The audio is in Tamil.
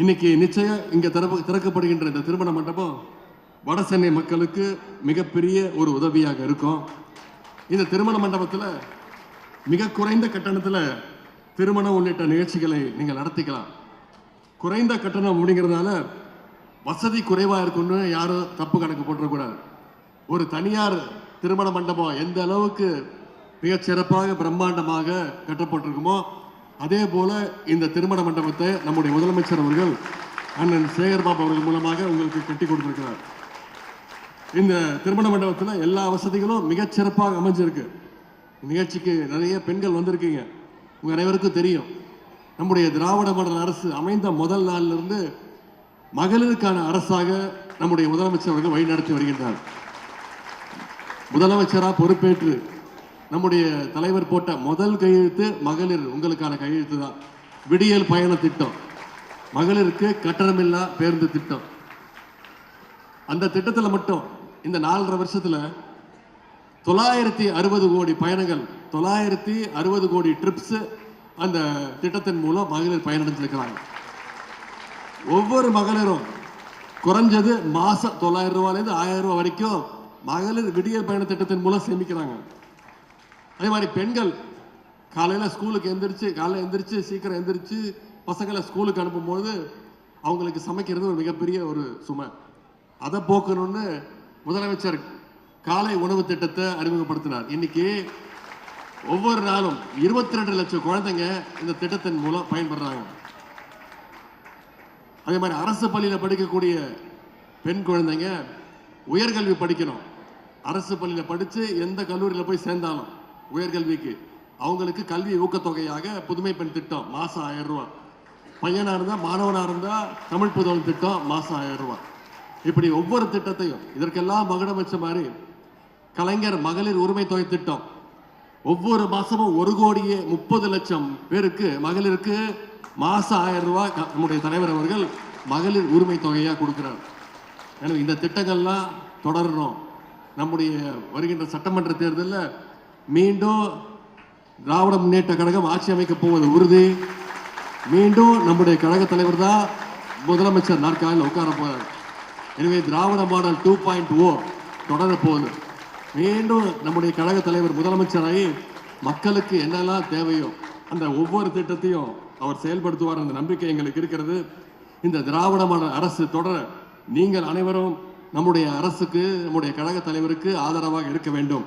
இன்னைக்கு நிச்சயம் இங்க திறப்பு திறக்கப்படுகின்ற இந்த திருமண மண்டபம் வட சென்னை மக்களுக்கு மிகப்பெரிய ஒரு உதவியாக இருக்கும். இந்த திருமண மண்டபத்தில் மிக குறைந்த கட்டணத்தில் திருமணம் உள்ளிட்ட நிகழ்ச்சிகளை நீங்கள் நடத்திக்கலாம். குறைந்த கட்டணம் அப்படிங்கிறதுனால வசதி குறைவாக இருக்குன்னு யாரும் தப்பு கணக்கு போட்டுறக்கூடாது ஒரு தனியார் திருமண மண்டபம் எந்த அளவுக்கு மிகச் சிறப்பாக பிரம்மாண்டமாக கட்டப்பட்டிருக்குமோ அதே போல இந்த திருமண மண்டபத்தை நம்முடைய முதலமைச்சர் அவர்கள் அண்ணன் சேகர்பாபு அவர்கள் மூலமாக உங்களுக்கு கட்டி கொடுத்திருக்கிறார். இந்த திருமண மண்டபத்தில் எல்லா வசதிகளும் மிகச்சிறப்பாக அமைஞ்சிருக்கு. நிகழ்ச்சிக்கு நிறைய பெண்கள் வந்திருக்கீங்க. உங்கள் அனைவருக்கும் தெரியும். நம்முடைய திராவிட மாடல் அரசு அமைந்த முதல் நாளிலிருந்து மகளிருக்கான அரசாக நம்முடைய முதலமைச்சர் அவர்கள் வழிநடத்தி வருகின்றார். முதலமைச்சராக பொறுப்பேற்று நம்முடைய தலைவர் போட்ட முதல் கையெழுத்து மகளிர் உங்களுக்கான கையெழுத்து தான். விடியல் பயண திட்டம். மகளிருக்கு கட்டணமில்லா பேருந்து திட்டம். அந்த திட்டத்தில் மட்டும் இந்த நாலரை வருஷத்தில் தொள்ளாயிரத்தி அறுபது கோடி பயணங்கள் தொள்ளாயிரத்தி அறுபது கோடி ட்ரிப்ஸ் அந்த திட்டத்தின் மூலம் மகளிர் பயனடைஞ்சிருக்கிறாங்க. ஒவ்வொரு மகளிரும் குறைஞ்சது மாசம் தொள்ளாயிரம் ரூபாயிலேருந்து ஆயிரம் ரூபாய் வரைக்கும் மகளிர் விடியல் பயண திட்டத்தின் மூலம் சேமிக்கிறாங்க. அதே மாதிரி பெண்கள் காலையில் ஸ்கூலுக்கு எந்திரிச்சு காலையில் எந்திரிச்சு சீக்கிரம் எந்திரிச்சு பசங்களை ஸ்கூலுக்கு அனுப்பும்போது அவங்களுக்கு சமைக்கிறது ஒரு மிகப்பெரிய ஒரு சுமை. அதை போக்கணும்னு முதலமைச்சர் காலை உணவு திட்டத்தை அறிமுகப்படுத்தினார். இன்னைக்கு ஒவ்வொரு நாளும் இருபத்தி ரெண்டு லட்சம் குழந்தைங்க இந்த திட்டத்தின் மூலம் பயன்படுறாங்க அதே மாதிரி அரசு பள்ளியில் படிக்கக்கூடிய பெண் குழந்தைங்க உயர்கல்வி படிக்கணும். அரசு பள்ளியில் படித்து எந்த கல்லூரியில் போய் சேர்ந்தாலும் உயர்கல்விக்கு. அவங்களுக்கு கல்வி ஊக்கத்தொகையாக புதுமை பெண் திட்டம் மாதம் ஆயிரம் ரூபா. பையனாக இருந்தால் மாணவனாக இருந்தால் தமிழ் புதவன் திட்டம் மாதம் ஆயிரம் ரூபா. இப்படி ஒவ்வொரு திட்டத்தையும் இதற்கெல்லாம் மகுடம் வச்ச மாதிரி கலைஞர் மகளிர் உரிமை தொகை திட்டம். ஒவ்வொரு மாசமும் ஒரு கோடியே முப்பது லட்சம் பேருக்கு மகளிருக்கு மாசம் ஆயிரம் ரூபா க- நம்முடைய தலைவர் அவர்கள் மகளிர் உரிமை தொகையாக கொடுக்கிறார். எனவே இந்த திட்டங்கள்லாம் தொடரணும் நம்முடைய வருகின்ற சட்டமன்ற தேர்தலில் மீண்டும் திராவிட முன்னேற்ற கழகம் ஆட்சி அமைக்க போவது உறுதி. மீண்டும் நம்முடைய கழக தலைவர் தான் முதலமைச்சர் நாற்காலில் உட்கார போவார் எனவே Dravida model two point O தொடரப்போகுது மீண்டும் நம்முடைய கழக தலைவர் முதலமைச்சராகி மக்களுக்கு என்னெல்லாம் தேவையோ அந்த ஒவ்வொரு திட்டத்தையும் அவர் செயல்படுத்துவார் அந்த நம்பிக்கை எங்களுக்கு இருக்கிறது. இந்த திராவிட மாடல் அரசு தொடர நீங்கள் அனைவரும் நம்முடைய அரசுக்கு நம்முடைய கழக தலைவருக்கு ஆதரவாக இருக்க வேண்டும்.